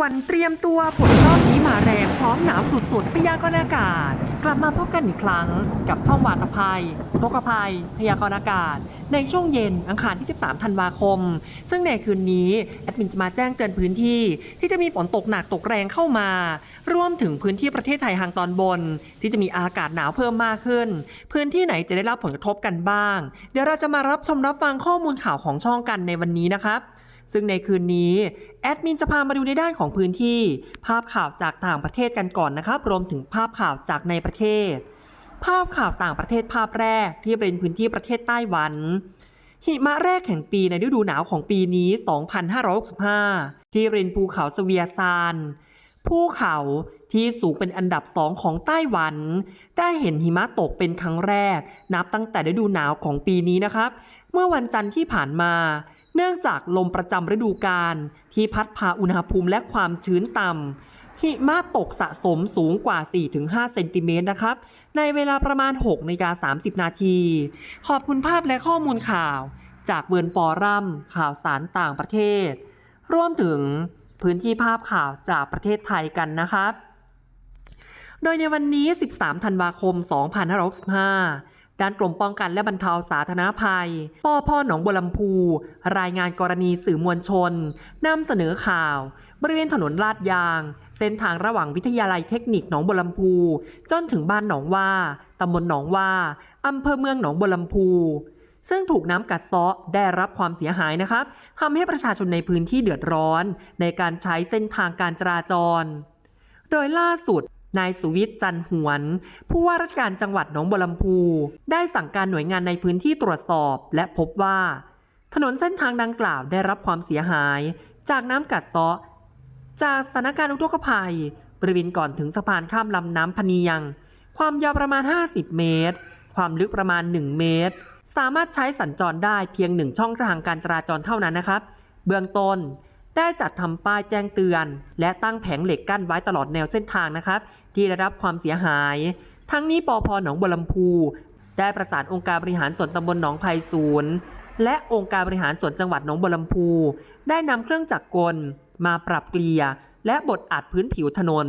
วนเตรียมตัวฝนรอบนี้มาแรงพร้อมหนาวสุดๆพยากรณ์อากาศ กลับมาพบกันอีกครั้งกับช่องวาตภัยอุทกภัย พยากรณ์อากาศ ในช่วงเย็นอังคารที่ 13 ธันวาคม ซึ่งในคืนนี้แอดมินจะมาแจ้งเตือนพื้นที่ ที่จะมีฝนตกหนักตกแรงเข้ามา รวมถึงพื้นที่ประเทศไทยทางตอนบน ที่จะมีอากาศหนาวเพิ่มมากขึ้น พื้นที่ไหนจะได้รับผลกระทบกันบ้าง เดี๋ยวเราจะมารับชมรับฟังข้อมูลข่าวของช่องกันในวันนี้นะครับ ซึ่งในคืนนี้แอดมินจะพามาดูในด้านของพื้นที่ ภาพข่าวจากต่างประเทศกันก่อนนะครับ รวมถึงภาพข่าวจากในประเทศ ภาพข่าวต่างประเทศภาพแรกที่เป็นพื้นที่ประเทศไต้หวัน หิมะแรกแห่งปีในฤดูหนาวของปีนี้ 2565 ที่บริเวณภูเขาสเวียซานภูเขาที่สูงเป็นอันดับสองของไต้หวัน ได้เห็นหิมะตกเป็นครั้งแรก นับตั้งแต่ฤดูหนาวของปีนี้นะครับ เมื่อวันจันทร์ที่ผ่านมา เนื่องจากลมประจำฤดูกาลที่พัดพาอุณหภูมิและความชื้นต่ำหิมะตกสะสมสูงกว่า 4-5 เซนติเมตรนะครับ ในเวลาประมาณ6นาฬิกา30 นาที ขอบคุณภาพและข้อมูลข่าว จากเวิร์นฟอรัมข่าวสารต่างประเทศ รวมถึงพื้นที่ภาพข่าวจากประเทศไทยกันนะครับ โดยในวันนี้ 13 ธันวาคม 2565 ด้านกรมป้องกันและบรรเทาสาธารณภัย ปอพหนองบัวลำพู รายงานกรณีสื่อมวลชนนำเสนอข่าว บริเวณถนนลาดยาง เส้นทางระหว่างวิทยาลัยเทคนิคหนองบัวลำพู จนถึงบ้านหนองว่าตำบลหนองว่าอำเภอเมืองหนองบัวลำพูซึ่งถูกน้ำกัดเซาะได้รับความเสียหายนะครับทำให้ประชาชนในพื้นที่เดือดร้อน ในการใช้เส้นทางการจราจร โดยล่าสุด นายสุวิทย์จันหวน ผู้ว่าราชการจังหวัดหนองบัวลำพู ได้สั่งการหน่วยงานในพื้นที่ตรวจสอบ และพบว่า ถนนเส้นทางดังกล่าวได้รับความเสียหาย จากน้ำกัดเซาะ จากสถานการณ์อุทกภัย บริเวณก่อนถึงสะพานข้ามลำน้ำพนียัง ความยาวประมาณ 50 เมตร ความลึกประมาณ 1 เมตร สามารถใช้สัญจรได้เพียงหนึ่งช่องทางการจราจรเท่านั้นนะครับ เบื้องต้น ได้จัดทำป้ายแจ้งเตือน และตั้งแผงเหล็กกั้นไว้ตลอดแนวเส้นทางนะครับ ที่ได้รับความเสียหาย ทั้งนี้ปอพหนองบัวลำพู ได้ประสานองค์การบริหารส่วนตำบลหนองไผ่ศูนย์และองค์การบริหารส่วนจังหวัดหนองบัวลำพู ได้นำเครื่องจักรกล มาปรับเกลี่ย และบดอัดพื้นผิวถนน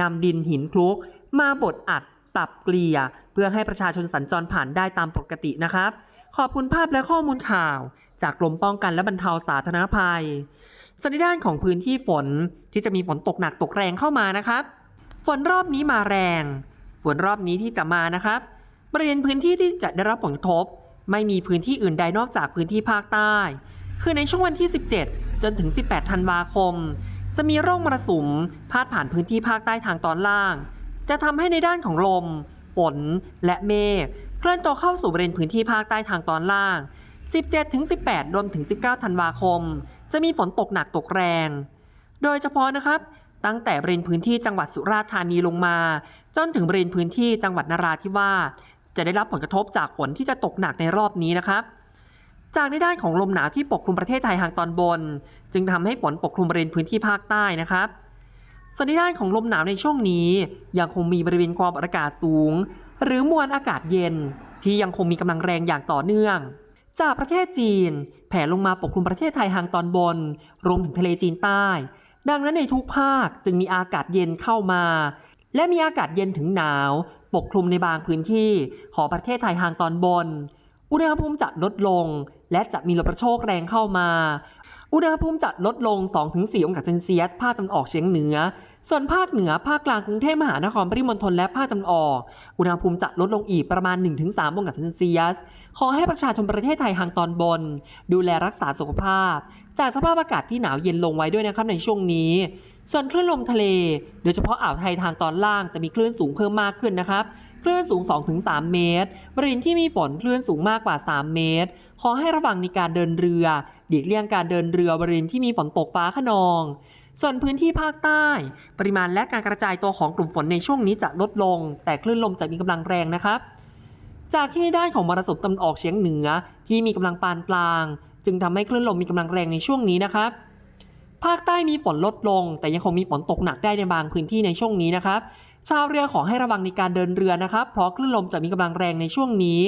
นำดินหินคลุก มาบดอัดปรับเกลี่ย เพื่อให้ประชาชนสัญจรผ่านได้ตามปกตินะครับ ขอบคุณภาพและข้อมูลข่าว จากกรมป้องกันและบรรเทาสาธารณภัยส่วนในด้านของพื้นที่ฝนที่จะมีฝนตกหนักตกแรงเข้ามานะครับ ฝนรอบนี้มาแรง ฝนรอบนี้ที่จะมานะครับ บริเวณพื้นที่ที่จะได้รับผลกระทบ ไม่มีพื้นที่อื่นใดนอกจากพื้นที่ภาคใต้ คือในช่วงวันที่ 17 จนถึง 18 ธันวาคม จะมีร่องมรสุมพาดผ่านพื้นที่ภาคใต้ทางตอนล่าง จะทำให้ในด้านของลม ฝนและเมฆ เคลื่อนตัวเข้าสู่บริเวณพื้นที่ภาคใต้ทางตอนล่าง 17-18 รวมถึง 19 ธันวาคม จะมีฝนตกหนักตกแรง โดยเฉพาะนะครับ ตั้งแต่บริเวณพื้นที่จังหวัดสุราษฎร์ธานีลงมา จนถึงบริเวณพื้นที่จังหวัดนราธิวาส จะได้รับผลกระทบจากฝนที่จะตกหนักในรอบนี้นะครับ จากในด้านของลมหนาวที่ปกคลุมประเทศไทยทางตอนบน จึงทำให้ฝนปกคลุมบริเวณพื้นที่ภาคใต้นะครับส่วนในด้านของลมหนาวในช่วงนี้ยังคงมีบริเวณความอากาศสูง หรือมวลอากาศเย็น ที่ยังคงมีกำลังแรงอย่างต่อเนื่อง จากประเทศจีน แผ่ลงมาปกคลุมประเทศไทยทางตอนบน รวมถึงทะเลจีนใต้ ดังนั้นในทุกภาคจึงมีอากาศเย็นเข้ามา และมีอากาศเย็นถึงหนาว ปกคลุมในบางพื้นที่ของประเทศไทยทางตอนบน อุณหภูมิจะลดลง และจะมีลมกระโชกแรงเข้ามาอุณหภูมิจะลดลง 2-4 องศาเซนเซียส ภาคตะวันออกเฉียงเหนือ ส่วนภาคเหนือ ภาคกลางกรุงเทพมหานครปริมณฑลและภาคตะวันออก อุณหภูมิจะลดลงอีกประมาณ 1-3องศาเซนเซียส ขอให้ประชาชนประเทศไทยทางตอนบน ดูแลรักษาสุขภาพ จากสภาพอากาศที่หนาวเย็นลงไว้ด้วยนะครับในช่วงนี้ ส่วนคลื่นลมทะเล โดยเฉพาะอ่าวไทยทางตอนล่างจะมีคลื่นสูงเพิ่มมากขึ้นนะครับคลื่นสูง 2-3 เมตร บริเวณที่มีฝนคลื่นสูงมากกว่า 3 เมตร ขอให้ระวังในการเดินเรือหลีกเลี่ยงการเดินเรือบริเวณที่มีฝนตกฟ้าขนอง ส่วนพื้นที่ภาคใต้ ปริมาณและการกระจายตัวของกลุ่มฝนในช่วงนี้จะลดลง แต่คลื่นลมจะมีกำลังแรงนะครับ จากที่ด้านของมรสุมตะวันออกเฉียงเหนือที่มีกำลังปานกลาง จึงทำให้คลื่นลมมีกำลังแรงในช่วงนี้นะครับ ภาคใต้มีฝนลดลง แต่ยังคงมีฝนตกหนักได้ในบางพื้นที่ในช่วงนี้นะครับชาวเรือขอให้ระวังในการเดินเรือนะครับ เพราะคลื่นลมจะมีกำลังแรงในช่วงนี้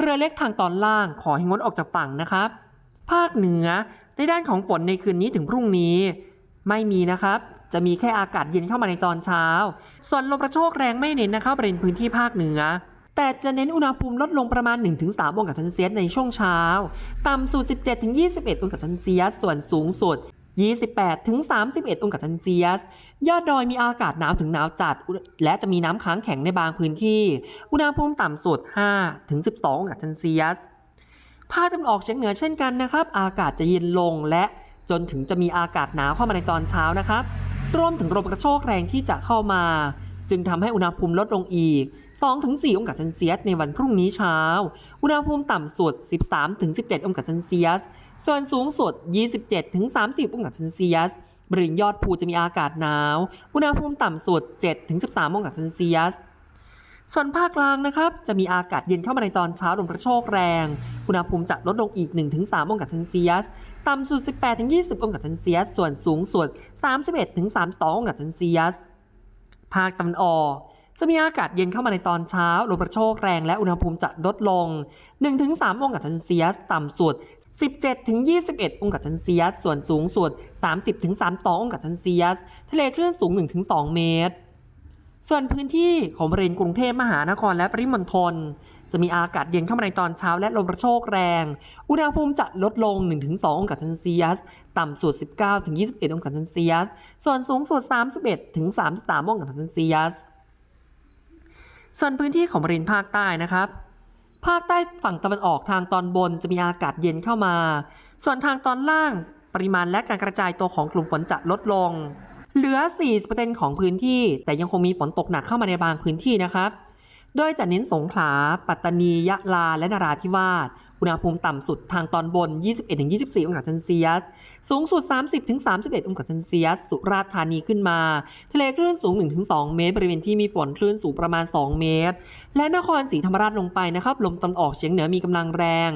เรือเล็กทางตอนล่างขอให้งดออกจากฝั่งนะครับ ภาคเหนือในด้านของฝนในคืนนี้ถึงพรุ่งนี้ ไม่มีนะครับ จะมีแค่อากาศเย็นเข้ามาในตอนเช้า ส่วนลมกระโชกแรงไม่เน้นนะครับบริเวณพื้นที่ภาคเหนือ แต่จะเน้นอุณหภูมิลดลงประมาณ 1-3 องศาเซนเซียสในช่วงเช้า ต่ำสุด 17-21 องศาเซนเซียส ส่วนสูงสุด 28-31 องศาเซนเซียส ยอดดอยมีอากาศหนาวถึงหนาวจัด และจะมีน้ำค้างแข็งในบางพื้นที่ อุณหภูมิต่ำสุด 5-12 องศาเซนเซียสภาคตะวันออกเฉียงเหนือเช่นกันนะครับ อากาศจะเย็นลงและ จนถึงจะมีอากาศหนาวเข้ามาในตอนเช้านะครับรวมถึงลมกระโชกแรงที่จะเข้ามา จึงทำให้อุณหภูมิลดลงอีก 2-4 องศาเซนเซียสในวันพรุ่งนี้เช้า อุณหภูมิต่ำสุด 13-17 องศาเซนเซียส ส่วนสูงสุด 27-30 องศาเซนเซียสบริเวณยอดภูจะมีอากาศหนาว อุณหภูมิต่ำสุด 7-13 องศาเซนเซียส ส่วนภาคกลางนะครับจะมีอากาศเย็นเข้ามาในตอนเช้าลมกระโชกแรง อุณหภูมิจะลดลงอีก 1-3 องศาเซนเซียส ต่ำสุด 18-20 องศาเซนเซียส ส่วนสูงสุด 31-32 องศาเซนเซียส ภาคตะวันออกจะมีอากาศเย็นเข้ามาในตอนเช้าลมกระโชกแรงและอุณหภูมิจะลดลง 1-3 องศาเซนเซียส ต่ำสุด 17-21 องศาเซนเซียส ส่วนสูงสุด 30-32 องศาเซนเซียส ทะเลคลื่นสูง 1-2 เมตร ส่วนพื้นที่ของบริเวณกรุงเทพมหานครและปริมณฑลจะมีอากาศเย็นเข้ามาในตอนเช้าและลมกระโชกแรง อุณหภูมิจะลดลง 1-2 องศาเซนเซียส ต่ำสุด 19-21 องศาเซนเซียส ส่วนสูงสุด 31-33 องศาเซนเซียส ส่วนพื้นที่ของบริเวณภาคใต้นะครับภาคใต้ฝั่งตะวันออกทางตอนบนจะมีอากาศเย็นเข้ามา ส่วนทางตอนล่างปริมาณและการกระจายตัวของกลุ่มฝนจะลดลง เหลือ 40%ของพื้นที่ แต่ยังคงมีฝนตกหนักเข้ามาในบางพื้นที่นะครับ โดยจะเน้นสงขลา ปัตตานี ยะลา และนราธิวาส อุณหภูมิต่ำสุดทางตอนบน 21-24 องศาเซนเซียส สูงสุด 30-31 องศาเซนเซียส สุราษฎร์ธานีขึ้นมา ทะเลคลื่นสูง 1-2 เมตร บริเวณที่มีฝนคลื่นสูงประมาณ 2 เมตร และนครศรีธรรมราชลงไปนะครับ ลมตะวันออกเฉียงเหนือมีกำลังแรง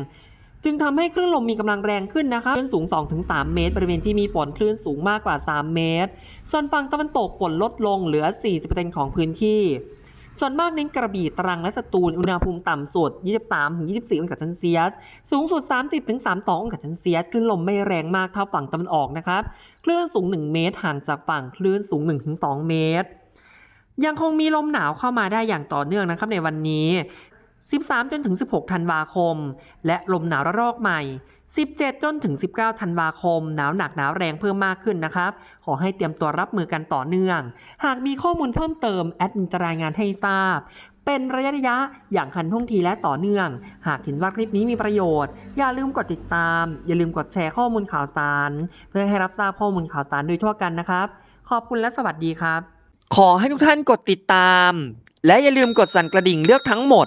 จึงทำให้คลื่นลมมีกำลังแรงขึ้นนะคะคลื่นสูง 2-3 เมตร บริเวณที่มีฝนคลื่นสูงมากกว่า 3 เมตร ส่วนฝั่งตะวันตกฝนลดลงเหลือ 40%ของพื้นที่ ส่วนมากเน้นกระบี่ตรังและสตูล อุณหภูมิต่ำสุด 23-24 องศาเซนเซียส สูงสุด 30-32 องศาเซนเซียส คลื่นลมไม่แรงมากเท่าฝั่งตะวันออกนะครับ คลื่นสูง 1 เมตร ห่างจากฝั่งคลื่นสูง 1-2 เมตรยังคงมีลมหนาวเข้ามาได้อย่างต่อเนื่องนะครับในวันนี้ 13 จนถึง 16 ธันวาคม และลมหนาวระลอกใหม่ 17 จนถึง 19 ธันวาคม หนาวหนักหนาวแรงเพิ่มมากขึ้นนะครับ ขอให้เตรียมตัวรับมือกันต่อเนื่อง หากมีข้อมูลเพิ่มเติม แอดมินจะรายงานให้ทราบ เป็นระยะระยะอย่างคันท่วงทีและต่อเนื่อง หากเห็นว่าคลิปนี้มีประโยชน์ อย่าลืมกดติดตาม อย่าลืมกดแชร์ข้อมูลข่าวสาร เพื่อให้รับทราบข้อมูลข่าวสารโดยทั่วกันนะครับ ขอบคุณและสวัสดีครับ ขอให้ทุกท่านกดติดตาม และอย่าลืมกดสั่นกระดิ่งเลือกทั้งหมด